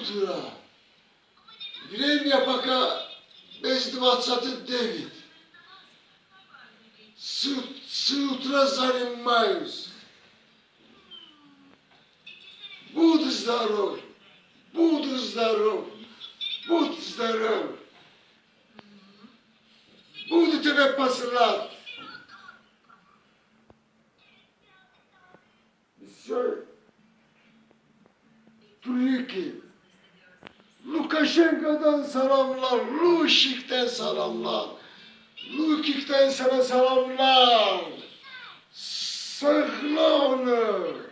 Sutra. Время пока без 20 девять. С, с утра занимаюсь. Буду здоров. Буду здоров. Будь здоров. Буду тебе посылать. Все. Türkiye. Lukashenko'dan selamlar, Luşik'ten selamlar, Lukik'ten sana selamlar. Sakla onu.